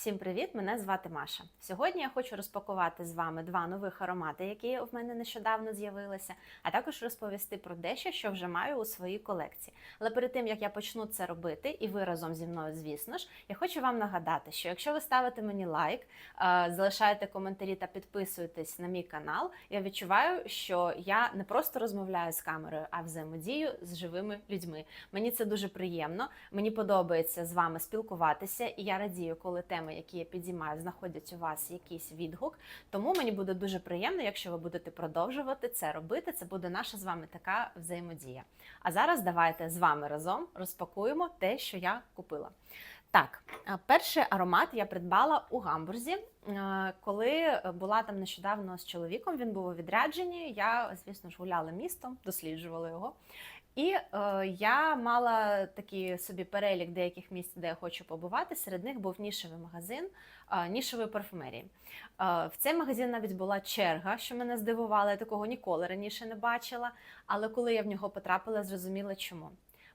Всім привіт! Мене звати Маша. Сьогодні я хочу розпакувати з вами два нових аромати, які в мене нещодавно з'явилися, а також розповісти про дещо, що вже маю у своїй колекції. Але перед тим як я почну це робити, і ви разом зі мною, звісно ж, я хочу вам нагадати, що якщо ви ставите мені лайк, е, залишаєте коментарі та підписуєтесь на мій канал, я відчуваю, що я не просто розмовляю з камерою, а взаємодію з живими людьми. Мені це дуже приємно. Мені подобається з вами спілкуватися, і я радію, коли теми, які я підіймаю, знаходять у вас якийсь відгук. Тому мені буде дуже приємно, якщо ви будете продовжувати це робити. Це буде наша з вами така взаємодія. А зараз давайте з вами разом розпакуємо те, що я купила. Так, е, перший аромат я придбала у Гамбурзі, е, коли була там нещодавно з чоловіком. Він був у відрядженні. Я, звісно ж, гуляла містом, досліджувала його. І е, я мала такий собі перелік деяких місць, де я хочу побувати. Серед них був нішевий магазин е, нішевої парфумерії. Е, в цей магазин навіть була черга, що мене здивувала, Я такого ніколи раніше не бачила. Але коли я в нього потрапила, зрозуміла чому.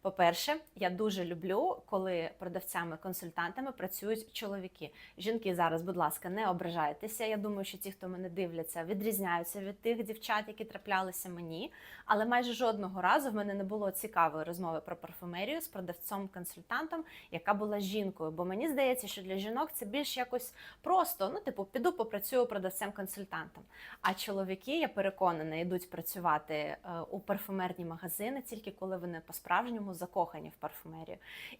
По-перше, я дуже люблю, коли продавцями-консультантами працюють чоловіки. Жінки зараз, будь ласка, не ображайтеся. Я думаю, що ті, хто мене дивляться, відрізняються від тих дівчат, які траплялися мені. Але майже жодного разу в мене не було цікавої розмови про парфумерію з продавцом-консультантом, яка була жінкою. Бо мені здається, що для жінок це більш якось просто. Ну, типу, піду попрацюю продавцем-консультантом. А чоловіки, я переконана, йдуть працювати е, у парфумерні магазини тільки коли вони по-справжньому закохані в парфумерію.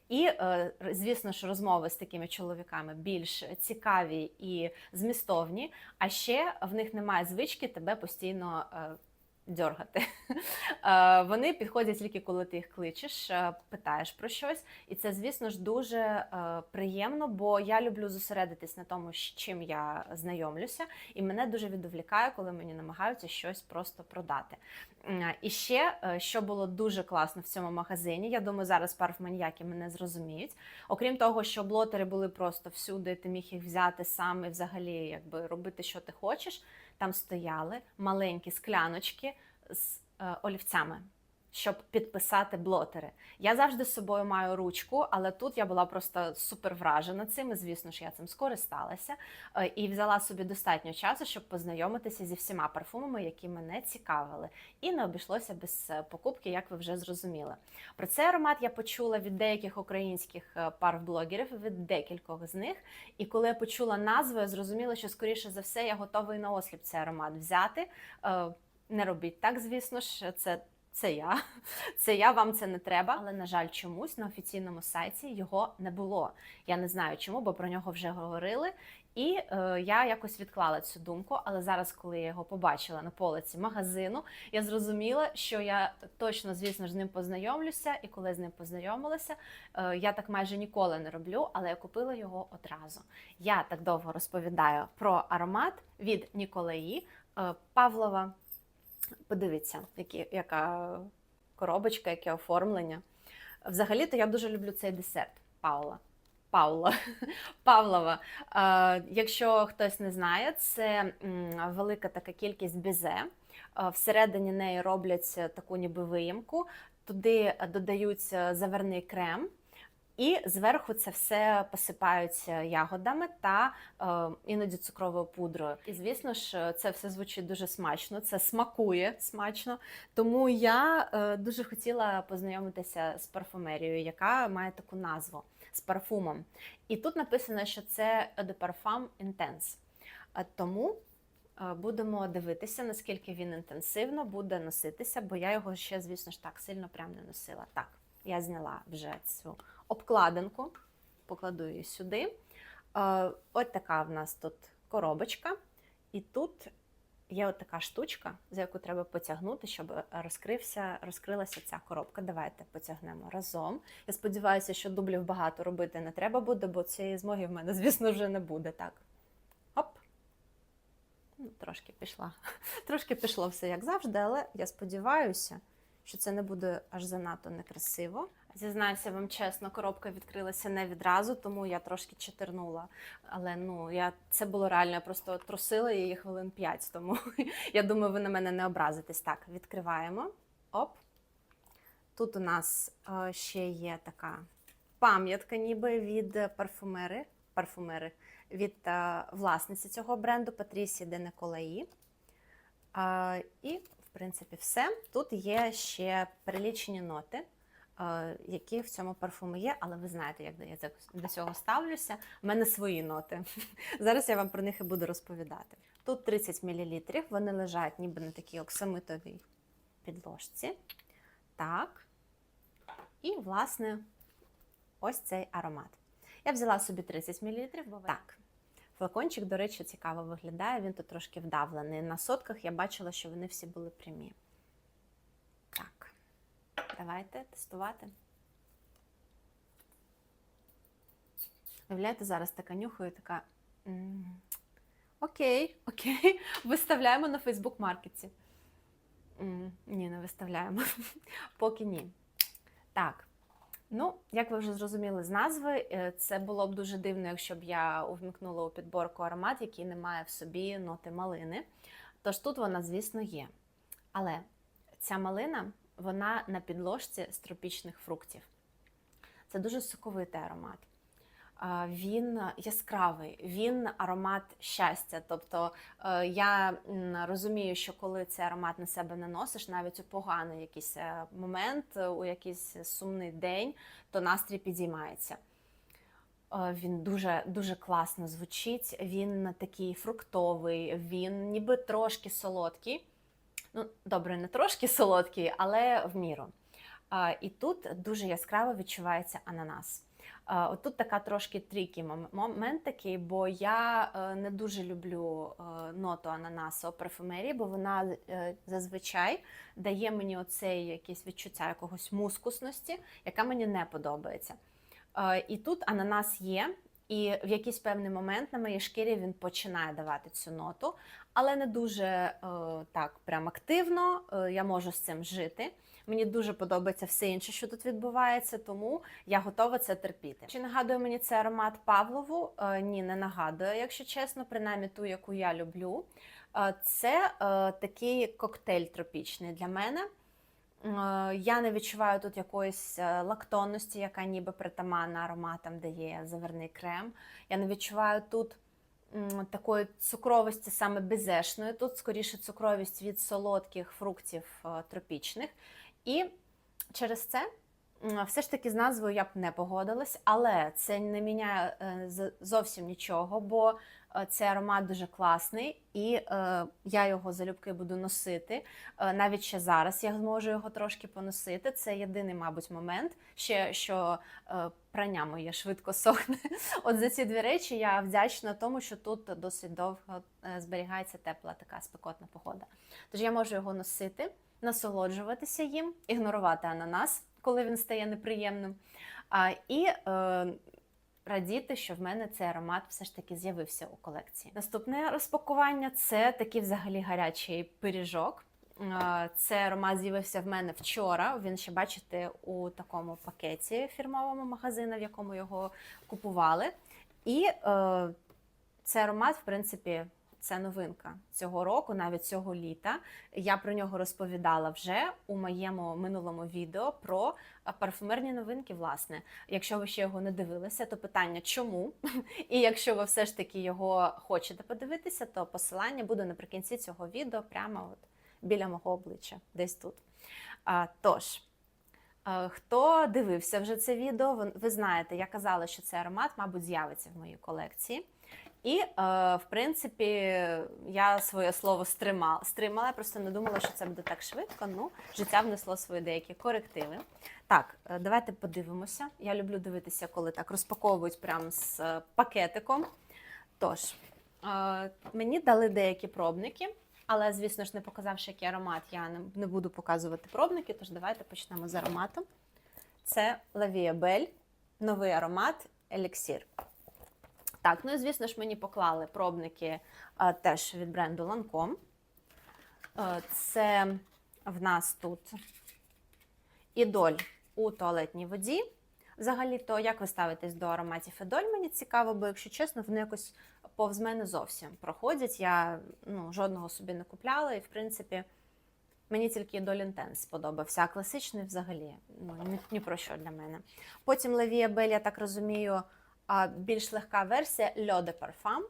І, е, звісно ж, розмови з такими чоловіками більш цікаві і змістовні, а ще в них немає звички тебе постійно. Дьоргати. Е, Вони підходять тільки коли ти їх кличеш, е, питаєш про щось. І це, звісно ж, дуже е, приємно, бо я люблю зосередитись на тому, з чим я знайомлюся, і мене дуже відволікає, коли мені намагаються щось просто продати. І ще, що було дуже класно в цьому магазині, я думаю, зараз парфманіяки мене зрозуміють. Окрім того, що блотери були просто всюди, ти міг їх взяти сам і взагалі якби робити, що ти хочеш. Там стояли маленькі скляночки з е, олівцями, щоб підписати блотери. Я завжди з собою маю ручку, але тут я була просто супер вражена цим. і, Звісно ж, я цим скористалася е, і взяла собі достатньо часу, щоб познайомитися зі всіма парфумами, які мене цікавили. І не обійшлося без е, покупки, як ви вже зрозуміли. Про цей аромат я почула від деяких українських е, парфблогерів, від декількох з них. І коли я почула назву, я зрозуміла, що скоріше за все я готовий на осліп цей аромат взяти. Не робіть так, звісно ж, це. Це я, це я, вам це не треба. Але на жаль, чомусь на офіційному сайті його не було. Я не знаю чому, бо про нього вже говорили. І е, я якось відклала цю думку. Але зараз, коли я його побачила на полиці магазину, я зрозуміла, що я точно, звісно з ним познайомлюся. І коли з ним познайомилася, е, я так майже ніколи не роблю, але я купила його одразу. Я так довго розповідаю про аромат від Ніколаї е, Павлова. Подивіться, які, яка коробочка, яке оформлення. Взагалі-то я дуже люблю цей десерт Паула. Паула Павлова. Е, якщо хтось не знає, це велика така кількість бізе. Е, всередині неї роблять таку ніби виємку, туди додаються заварний крем. І зверху це все посипають ягодами та е, іноді цукровою пудрою. І звісно ж, це все звучить дуже смачно, це смакує смачно. Тому я е, дуже хотіла познайомитися з парфумерією, яка має таку назву з парфумом. І тут написано, що це de Parfum Intense. Е, Тому е, будемо дивитися, наскільки він інтенсивно буде носитися, бо я його ще, звісно ж, так сильно прям не носила. Так, я зняла вже цю обкладинку, покладу її сюди. Е, Ось така в нас тут коробочка, і тут є от така штучка, за яку треба потягнути, щоб розкрився, розкрилася ця коробка. Давайте потягнемо разом. Я сподіваюся, що дублів багато робити не треба буде, бо цієї змоги в мене, звісно, вже не буде. Так. Оп. Ну, Трошки пішла. Трошки пішло все як завжди, але я сподіваюся, що це не буде аж занадто некрасиво. Зізнаюся вам чесно, коробка відкрилася не відразу, тому я трошки читернула. Але ну я це було реально, я просто трусила її хвилин 5, тому я думаю, ви на мене не образитесь. Так, відкриваємо. Оп. Тут у нас е, ще є така пам'ятка, ніби від парфумери парфумери від е, власниці цього бренду Патрісі Де Николаї. Е, І, в принципі, все. Тут є ще перелічені ноти, які в цьому парфумі є, але ви знаєте, як я до цього ставлюся. У мене свої ноти. Зараз я вам про них і буду розповідати. Тут 30 мл, вони лежать ніби на такій оксамитовій підложці. Так. І, власне, ось цей аромат. Я взяла собі 30 мл. Так. Флакончик, до речі, цікаво виглядає. Він тут трошки вдавлений. На сотках я бачила, що вони всі були прямі. Давайте тестувати. Уявляєте, зараз така нюхаю, така. Окей, окей, виставляємо на Фейсбук маркетці. Ні, не виставляємо. Поки ні. Так. Ну, як ви вже зрозуміли з назви, е, це було б дуже дивно, якщо б я увімкнула у підборку аромат, який не має в собі ноти малини. Тож тут вона, звісно, є. Але ця малина, вона на підложці з тропічних фруктів. Це дуже соковитий аромат. Він яскравий, він аромат щастя. Тобто е, я розумію, що коли цей аромат на себе наносиш, навіть у поганий якийсь е, момент, е, у якийсь сумний день, то настрій підіймається. Він дуже дуже класно звучить. Він такий фруктовий, він ніби трошки солодкий. Ну, добре, не трошки солодкий, але в міру. І тут дуже яскраво відчувається ананас. От тут така трошки трікі момент такий, бо я е, не дуже люблю е, ноту ананасу у парфумерії, бо вона е, зазвичай дає мені оце якесь відчуття якогось мускусності, яка мені не подобається. І тут ананас є, і в якийсь певний момент на моїй шкірі він починає давати цю ноту, але не дуже е, так прям активно. Е, Я можу з цим жити. Мені дуже подобається все інше, що тут відбувається, тому я готова це терпіти. Чи нагадує мені це аромат Павлову? Е, Ні, не нагадує, якщо чесно, принаймні ту, яку я люблю. Е, Це е, такий коктейль тропічний для мене. Е, Я не відчуваю тут якоїсь е, лактонності, яка ніби притаманна ароматам, де є заварний крем. Я не відчуваю тут такої цукровості саме безешної. Тут скоріше цукровість від солодких фруктів е, тропічних. І через це все ж таки з назвою я б не погодилась, але це не міняє зовсім нічого, бо цей аромат дуже класний, і е, я його залюбки буду носити. Е, Навіть ще зараз я зможу його трошки поносити. Це єдиний, мабуть, момент, ще що е, прання моє швидко сохне. От за ці дві речі я вдячна тому, що тут досить довго е, зберігається тепла така спекотна погода. Тож я можу його носити, насолоджуватися їм, ігнорувати ананас, коли він стає неприємним. А, і е, радіти, що в мене цей аромат все ж таки з'явився у колекції. Наступне розпакування це такий взагалі гарячий пиріжок. Е, Це аромат з'явився в мене вчора. Він ще бачите у такому пакеті фірмовому магазину, в якому його купували. І е, цей аромат, в принципі, це новинка цього року, навіть цього літа. Я про нього розповідала вже у моєму минулому відео про а, парфумерні новинки. Власне, якщо ви ще його не дивилися, то питання чому? І якщо ви все ж таки його хочете подивитися, то посилання буде наприкінці цього відео, прямо от біля мого обличчя, десь тут. А, тож. е, Хто дивився вже це відео, ви знаєте, я казала, що цей аромат, мабуть, з'явиться в моїй колекції. І, е, в принципі, я своє слово стримала. Стримала, просто не думала, що це буде так швидко. Ну, життя внесло свої деякі корективи. Так, е, давайте подивимося. Я люблю дивитися, коли так розпаковують прямо з е, пакетиком. Тож, е, мені дали деякі пробники, але, звісно ж, не показавши, який аромат, я не, не буду показувати пробники. Тож давайте почнемо з аромату. Це La Belle, новий аромат Еліксір. Так, ну і звісно ж, мені поклали пробники е, теж від бренду Lancome. Е, це в нас тут ідоль у туалетній воді. Взагалі-то, як ви ставитесь до ароматів ідоль, мені цікаво, бо, якщо чесно, вони якось повз мене зовсім проходять. Я ну, жодного собі не купляла, і, в принципі, мені тільки ідоль Intense сподобався, а класичний взагалі ну, ні, ні про що для мене. Потім Левія Бель, я так розумію, а більш легка версія L'Eau de Parfum.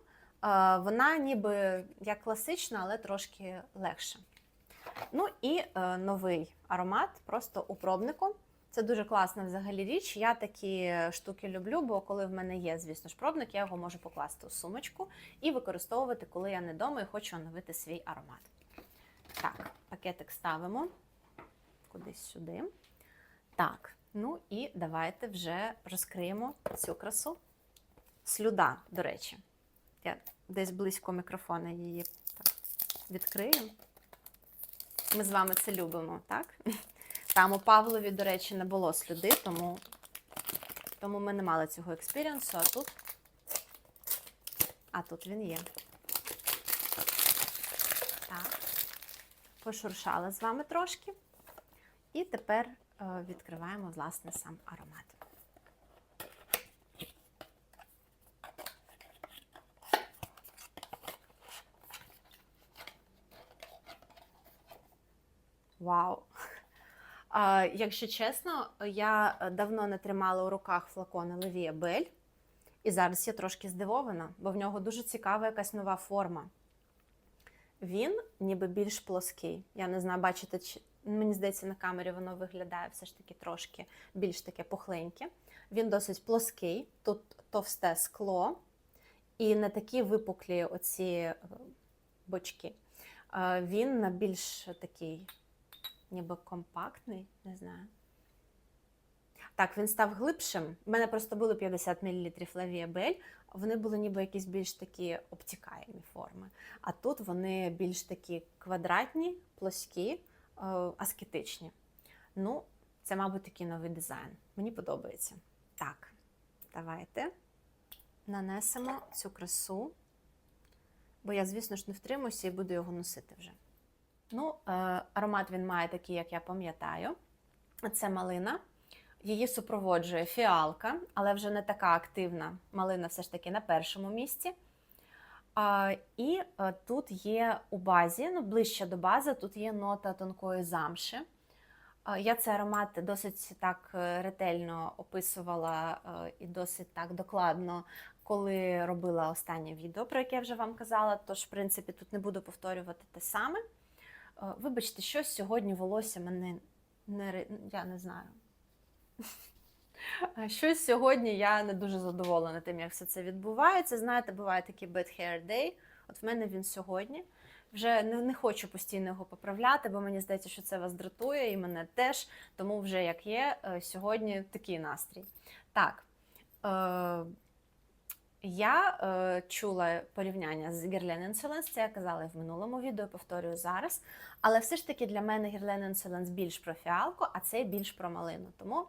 Вона ніби як класична, але трошки легша. Ну і е, новий аромат, просто у пробнику. Це дуже класна взагалі річ. Я такі штуки люблю, бо коли в мене є, звісно ж, пробник, я його можу покласти у сумочку і використовувати, коли я не вдома і хочу оновити свій аромат. Так, пакетик ставимо кудись сюди. Так, ну і давайте вже розкриємо цю красу. Слюда, до речі. Я десь близько мікрофона її так відкрию. Ми з вами це любимо, так? Там у Павлові, до речі, не було слюди, тому, тому ми не мали цього експірієнсу, а тут, а тут він є. Так. Пошуршали з вами трошки. І тепер е, відкриваємо, власне, сам аромат. Вау! А, якщо чесно, я давно не тримала у руках флакон Олivia Бель. І зараз я трошки здивована, бо в нього дуже цікава якась нова форма. Він ніби більш плоский. Я не знаю, бачите, чи мені здається, на камері воно виглядає все ж таки трошки більш таке пухленьке. Він досить плоский, тут товсте скло і не такі випуклі оці е, бочки. Е, Він на більш такий, ніби компактний, не знаю. Так, він став глибшим. У мене просто було 50 мл Bell, вони були ніби якісь більш такі обтікаємі форми. А тут вони більш такі квадратні, плоскі, е, аскетичні. Ну, це, мабуть, такий новий дизайн. Мені подобається. Так, давайте нанесемо цю красу, бо я, звісно ж, не втримуюся і буду його носити вже. Ну, е, аромат він має такий, як я пам'ятаю. Це малина. Її супроводжує фіалка, але вже не така активна. Малина все ж таки на першому місці. А, І а, тут є у базі, ну ближче до бази, тут є нота тонкої замши. Я цей аромат досить так е, ретельно описувала е, і досить так докладно, коли робила останнє відео, про яке я вже вам казала. Тож, в принципі, тут не буду повторювати те саме. Е, Вибачте, щось сьогодні волосся мене не я не знаю. Щось сьогодні я не дуже задоволена тим, як все це відбувається. Знаєте, буває такий bad hair day. От в мене він сьогодні. Вже не, не хочу постійно його поправляти, бо мені здається, що це вас дратує, і мене теж. Тому вже як є, е, сьогодні такий настрій. Так. Е, я е, чула порівняння з Guerlain Insolence, це я казала в минулому відео, повторюю зараз. Але все ж таки для мене Guerlain Insolence більш про фіалку, а цей більш про малину. Тому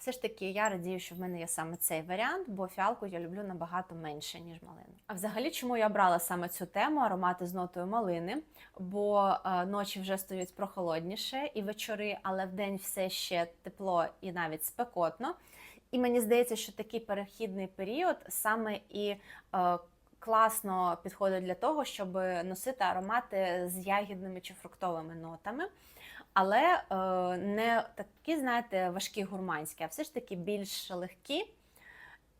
все ж таки я радію, що в мене є саме цей варіант, бо фіалку я люблю набагато менше, ніж малину. А взагалі, чому я брала саме цю тему аромати з нотою малини? Бо е, ночі вже стають прохолодніше і вечори, але вдень все ще тепло і навіть спекотно. І мені здається, що такий перехідний період саме і е, класно підходить для того, щоб носити аромати з ягідними чи фруктовими нотами. Але е, не такі, знаєте, важкі гурманські, а все ж таки більш легкі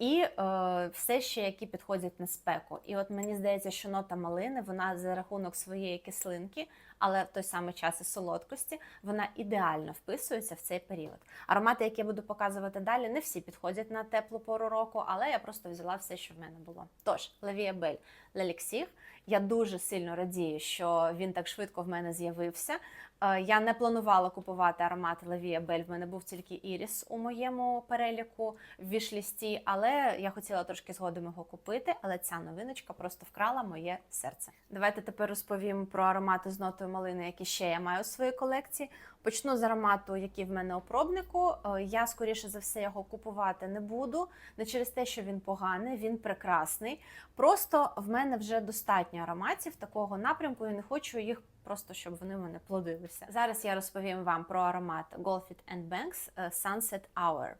і е, все ще які підходять на спеку. І от мені здається, що нота малини, вона за рахунок своєї кислинки, але в той самий час і солодкості, вона ідеально вписується в цей період. Аромати, які я буду показувати далі, не всі підходять на теплу пору року, але я просто взяла все, що в мене було. Тож, Лавія Бель Леліксіх. Я дуже сильно радію, що він так швидко в мене з'явився. Е, Я не планувала купувати аромат Лавія Бель. В мене був тільки Іріс у моєму переліку в вішлісті, але я хотіла трошки згодом його купити. Але ця новиночка просто вкрала моє серце. Давайте тепер розповім про аромати з нотою малини, які ще я маю у своїй колекції. Почну з аромату, який в мене у пробнику. Е, Я скоріше за все його купувати не буду. Не через те, що він поганий, він прекрасний. Просто в мене вже достатньо ароматів такого напрямку. Я не хочу їх просто, щоб вони в мене плодилися. Зараз я розповім вам про аромат Golfit Banks е, Sunset Hour.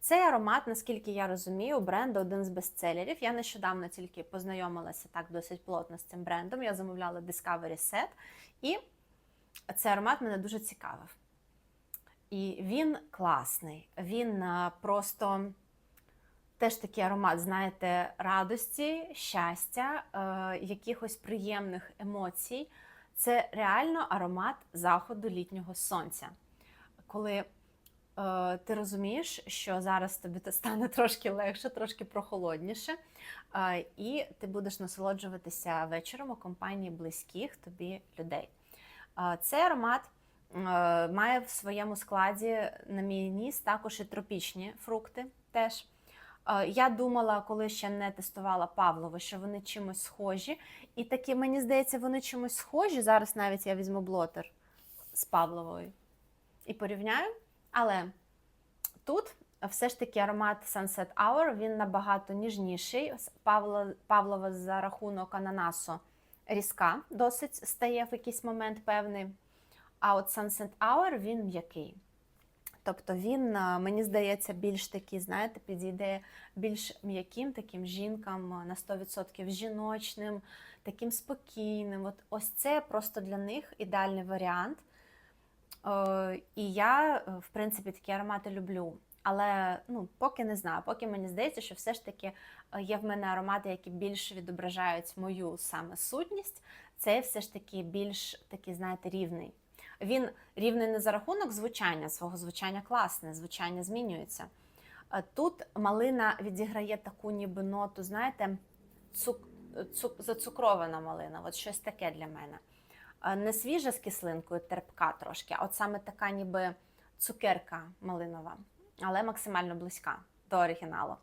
Цей аромат, наскільки я розумію, бренду один з бестселерів. Я нещодавно тільки познайомилася так досить плотно з цим брендом. Я замовляла Discovery Set, і цей аромат мене дуже цікавив. І він класний. Він е, просто теж такий аромат, знаєте, радості, щастя, е, якихось приємних емоцій. Це реально аромат заходу літнього сонця. Коли е, ти розумієш, що зараз тобі стане трошки легше, трошки прохолодніше, е, і ти будеш насолоджуватися вечором у компанії близьких тобі людей. Цей аромат е, має в своєму складі, на мій ніс, також і тропічні фрукти. теж. Я думала, коли ще не тестувала Павлови, що вони чимось схожі. І таки, мені здається, вони чимось схожі. Зараз навіть я візьму блотер з Павловою і порівняю. Але тут все ж таки аромат Sunset Hour, він набагато ніжніший. Павло, Павлова за рахунок ананасу різка досить стає в якийсь момент певний. А от Sunset Hour він м'який. Тобто він, мені здається, більш такий, знаєте, підійде більш м'яким таким жінкам на 100% жіночним, таким спокійним. От ось це просто для них ідеальний варіант. Е, І я, е, в принципі, такі аромати люблю. Але ну, поки не знаю, поки мені здається, що все ж таки е, є в мене аромати, які більш відображають мою саме сутність. Це все ж таки більш такий, знаєте, рівний. Він рівний не за рахунок звучання, свого звучання класне, звучання змінюється. Е, Тут малина відіграє таку ніби ноту, знаєте, цук, цук, зацукрована малина, от щось таке для мене. Е, Не свіжа з кислинкою, терпка трошки, а от саме така ніби цукерка малинова, але максимально близька до оригіналу.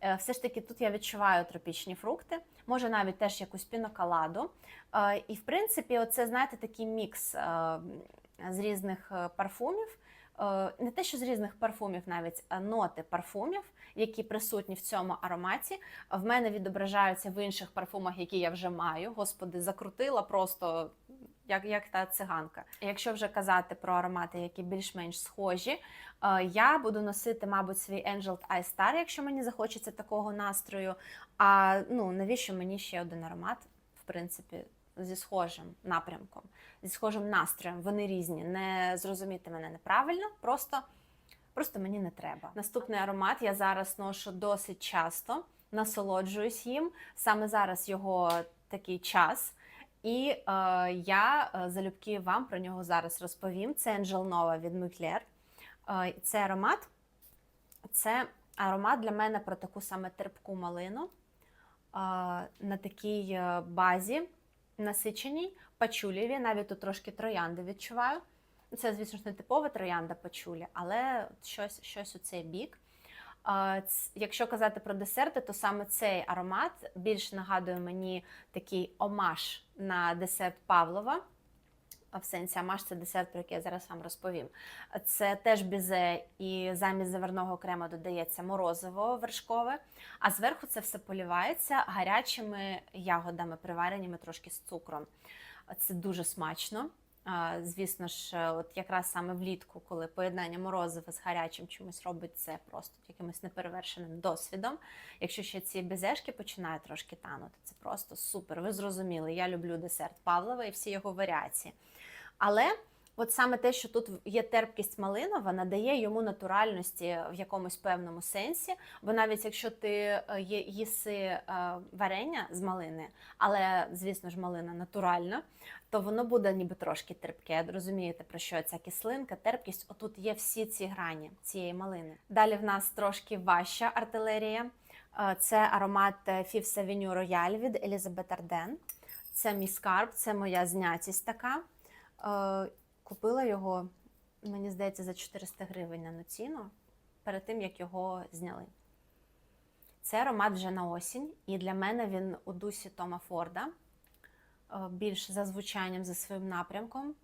Е, Все ж таки, тут я відчуваю тропічні фрукти, може навіть теж якусь піноколаду. Е, І, в принципі, оце, знаєте, такий мікс е, з різних парфумів. Не те, що з різних парфумів, навіть ноти парфумів, які присутні в цьому ароматі, в мене відображаються в інших парфумах, які я вже маю. Господи, закрутила просто як, як та циганка. Якщо вже казати про аромати, які більш-менш схожі, е, я буду носити, мабуть, свій Angel Eye Star, якщо мені захочеться такого настрою. А ну навіщо мені ще один аромат, в принципі, зі схожим напрямком, зі схожим настроєм. Вони різні. Не зрозуміти мене неправильно, просто, просто мені не треба. Наступний аромат я зараз ношу досить часто, насолоджуюсь їм. Саме зараз його такий час. І е, я е, залюбки вам про нього зараз розповім. Це Angel Nova від Mugler. Е, це аромат. Це аромат для мене про таку саме терпку малину е, на такій е, базі насиченій, пачулєві, навіть тут трошки троянди відчуваю. Це, звісно ж, не типова троянда пачулі, але щось, щось у цей бік. Якщо казати про десерти, то саме цей аромат більш нагадує мені такий омаж на десерт Павлова. В сенсі амаш це десерт, про який я зараз вам розповім. Це теж бізе, і замість заварного крему додається морозиво вершкове, а зверху це все полівається гарячими ягодами, привареними трошки з цукром. Це дуже смачно. Звісно ж, от якраз саме влітку, коли поєднання морозива з гарячим чимось робить це просто якимось неперевершеним досвідом. Якщо ще ці безешки починають трошки танути, це просто супер. Ви зрозуміли, я люблю десерт Павлова і всі його варіації. Але от саме те, що тут є терпкість малинова, надає йому натуральності в якомусь певному сенсі. Бо навіть якщо ти е, їси е, варення з малини, але звісно ж малина натуральна, то воно буде ніби трошки терпке. Розумієте, про що ця кислинка, терпкість. Отут є всі ці грані цієї малини. Далі в нас трошки важча артилерія. Е, Це аромат Fifth Avenue Royal від Елізабет Арден. Це мій скарб, це моя знятість така. Купила його, мені здається, за 400 гривень на ціну перед тим, як його зняли. Це аромат вже на осінь, і для мене він у дусі Тома Форда, е, більш за звучанням, за своїм напрямком.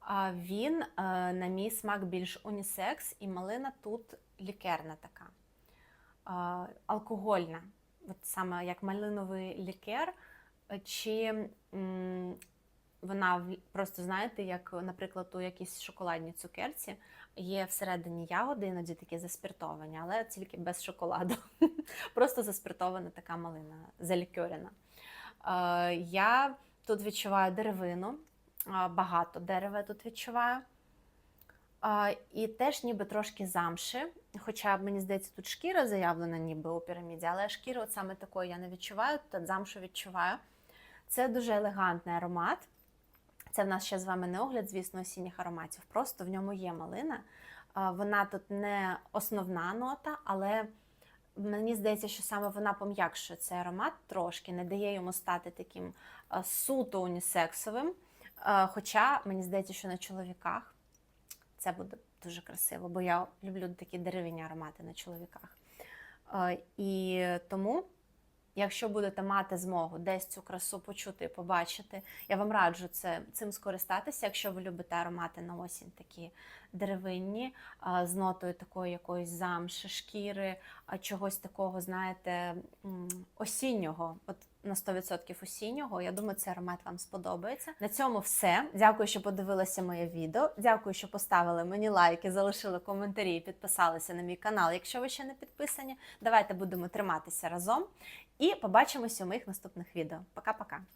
А він, е, на мій смак, більш унісекс, і малина тут лікерна така, е, алкогольна, от саме як малиновий лікер. Чи вона просто знаєте, як, наприклад, у якійсь шоколадній цукерці є всередині ягоди, іноді такі заспіртовані, але тільки без шоколаду. Просто заспиртована така малина, залікьорена. Е, Я тут відчуваю деревину, е, багато дерева тут відчуваю. І теж ніби трошки замши. Хоча мені здається, тут шкіра заявлена ніби у піраміді, але шкіри от саме такої я не відчуваю, тут замшу відчуваю. Це дуже елегантний аромат. Це в нас ще з вами не огляд, звісно, осінніх ароматів. Просто в ньому є малина. Вона тут не основна нота, але мені здається, що саме вона пом'якшує цей аромат трошки, не дає йому стати таким суто унісексовим. Хоча мені здається, що на чоловіках це буде дуже красиво, бо я люблю такі дерев'яні аромати на чоловіках. І тому, якщо будете мати змогу десь цю красу почути і побачити, я вам раджу це, цим скористатися, якщо ви любите аромати на осінь такі деревинні, з нотою такої якоїсь замши, шкіри, чогось такого, знаєте, осіннього. От на 100% осіннього. Я думаю, цей аромат вам сподобається. На цьому все. Дякую, що подивилися моє відео. Дякую, що поставили мені лайки, залишили коментарі і підписалися на мій канал. Якщо ви ще не підписані, давайте будемо триматися разом і побачимося у моїх наступних відео. Пока-пока.